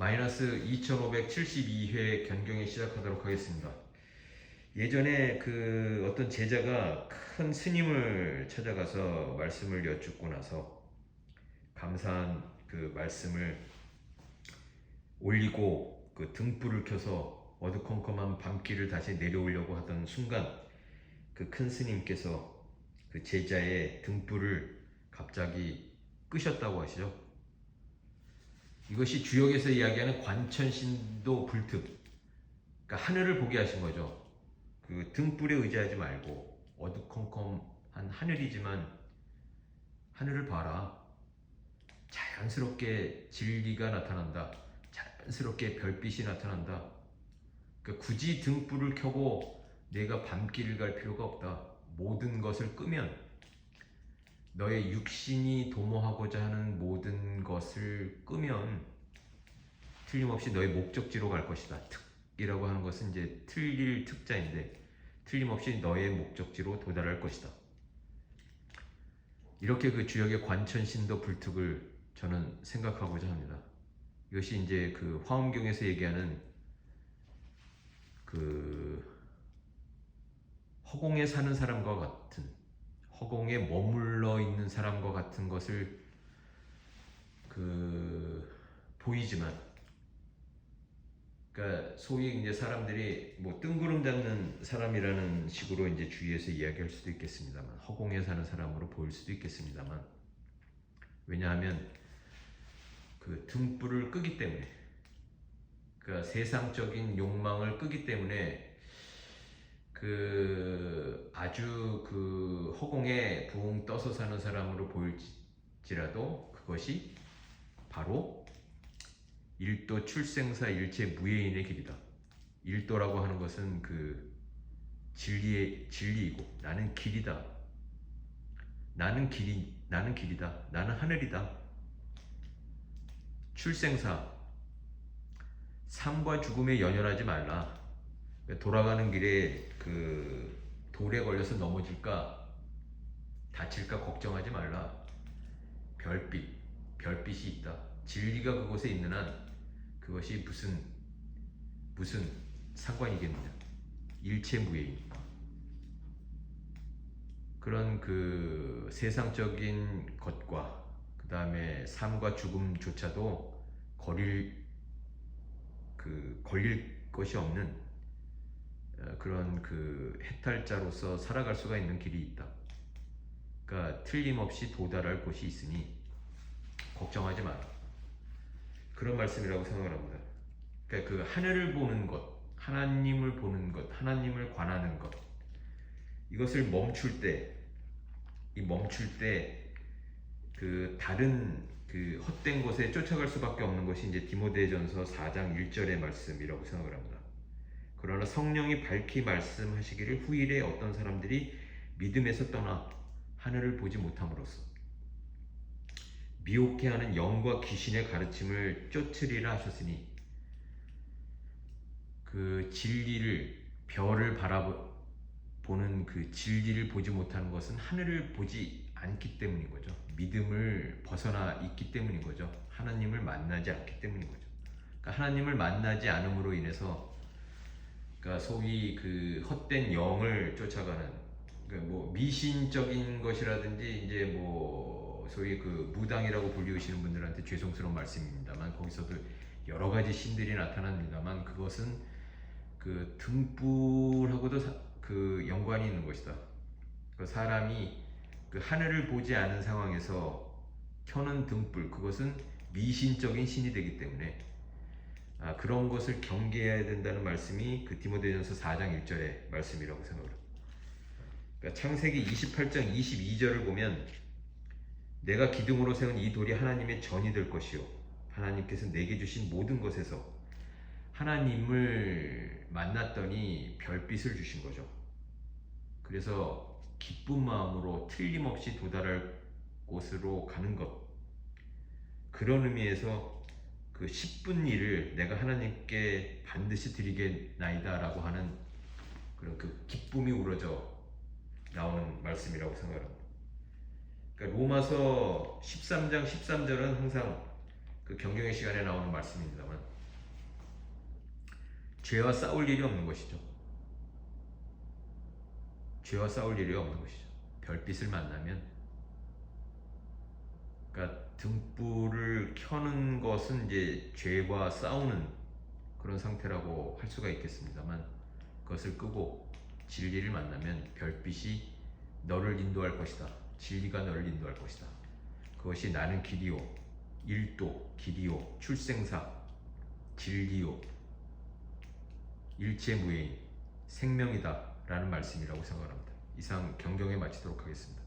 마이너스 2572회 견경에 시작하도록 하겠습니다. 예전에 그 어떤 제자가 큰 스님을 찾아가서 말씀을 여쭙고 나서 감사한 그 말씀을 올리고 그 등불을 켜서 어두컴컴한 밤길을 다시 내려오려고 하던 순간 그 큰 스님께서 그 제자의 등불을 갑자기 끄셨다고 하시죠. 이것이 주역에서 이야기하는 관천신도 불특. 그러니까 하늘을 보게 하신 거죠. 그 등불에 의지하지 말고 어두컴컴한 하늘이지만 하늘을 봐라. 자연스럽게 진리가 나타난다. 자연스럽게 별빛이 나타난다. 그러니까 굳이 등불을 켜고 내가 밤길을 갈 필요가 없다. 모든 것을 끄면 너의 육신이 도모하고자 하는 모든 것을 끄면 틀림없이 너의 목적지로 갈 것이다. 특이라고 하는 것은 이제 틀릴 특자인데 틀림없이 너의 목적지로 도달할 것이다. 이렇게 그 주역의 관천신도 불특을 저는 생각하고자 합니다. 이것이 이제 그 화엄경에서 얘기하는 그 허공에 사는 사람과 같은 허공에 머물러 있는 사람과 같은 것을 그 보이지만 그러니까 소위 이제 사람들이 뭐 뜬구름 잡는 사람이라는 식으로 이제 주위에서 이야기할 수도 있겠습니다만 허공에 사는 사람으로 보일 수도 있겠습니다만 왜냐하면 그 등불을 끄기 때문에 그러니까 세상적인 욕망을 끄기 때문에 그 아주 그 허공에 붕 떠서 사는 사람으로 보일지라도 그것이 바로 일도 출생사 일체 무예인의 길이다. 일도라고 하는 것은 그 진리의 진리이고 나는 길이다. 나는 길이 나는 길이다. 나는 하늘이다. 출생사 삶과 죽음에 연연하지 말라. 돌아가는 길에 그 돌에 걸려서 넘어질까 다칠까 걱정하지 말라. 별빛, 별빛이 있다. 진리가 그곳에 있는 한 그것이 무슨 무슨 상관이겠느냐. 일체무예인. 그런 그 세상적인 것과 그 다음에 삶과 죽음조차도 거릴 그 걸릴 것이 없는 어, 그런 그 해탈자로서 살아갈 수가 있는 길이 있다. 그러니까 틀림없이 도달할 곳이 있으니 걱정하지 마라. 그런 말씀이라고 생각을 합니다. 그러니까 그 하늘을 보는 것, 하나님을 보는 것, 하나님을 관하는 것, 이것을 멈출 때, 이 멈출 때 그 다른 그 헛된 곳에 쫓아갈 수밖에 없는 것이 이제 디모데전서 4장 1절의 말씀이라고 생각을 합니다. 그러나 성령이 밝히 말씀하시기를 후일에 어떤 사람들이 믿음에서 떠나 하늘을 보지 못함으로써 미혹해 하는 영과 귀신의 가르침을 쫓으리라 하셨으니 그 진리를 별을 바라보는 그 진리를 보지 못하는 것은 하늘을 보지 않기 때문인 거죠. 믿음을 벗어나 있기 때문인 거죠. 하나님을 만나지 않기 때문인 거죠. 그러니까 하나님을 만나지 않음으로 인해서 그러니까 소위 그 헛된 영을 쫓아가는 그러니까 뭐 미신적인 것이라든지 이제 뭐 소위 그 무당이라고 불리우시는 분들한테 죄송스러운 말씀입니다만 거기서도 여러 가지 신들이 나타납니다만 그것은 그 등불하고도 사- 그 연관이 있는 것이다. 그 사람이 그 하늘을 보지 않은 상황에서 켜는 등불 그것은 미신적인 신이 되기 때문에 아, 그런 것을 경계해야 된다는 말씀이 그 디모데전서 4장 1절의 말씀이라고 생각을 합니다. 그러니까 창세기 28장 22절을 보면 내가 기둥으로 세운 이 돌이 하나님의 전이 될 것이요 하나님께서 내게 주신 모든 것에서 하나님을 만났더니 별빛을 주신 거죠. 그래서 기쁜 마음으로 틀림없이 도달할 곳으로 가는 것 그런 의미에서 그 10분 일을 내가 하나님께 반드시 드리겠나이다라고 하는 그런 그 기쁨이 우러져 나오는 말씀이라고 생각합니다. 그러니까 로마서 13장 13절은 항상 그 경경의 시간에 나오는 말씀입니다만 죄와 싸울 일이 없는 것이죠. 죄와 싸울 일이 없는 것이죠. 별빛을 만나면 그러니까 등불을 켜는 것은 이제 죄와 싸우는 그런 상태라고 할 수가 있겠습니다만 그것을 끄고 진리를 만나면 별빛이 너를 인도할 것이다. 진리가 너를 인도할 것이다. 그것이 나는 길이요, 일도, 길이요, 출생사, 진리요, 일체 무해인, 생명이다. 라는 말씀이라고 생각합니다. 이상 경경에 마치도록 하겠습니다.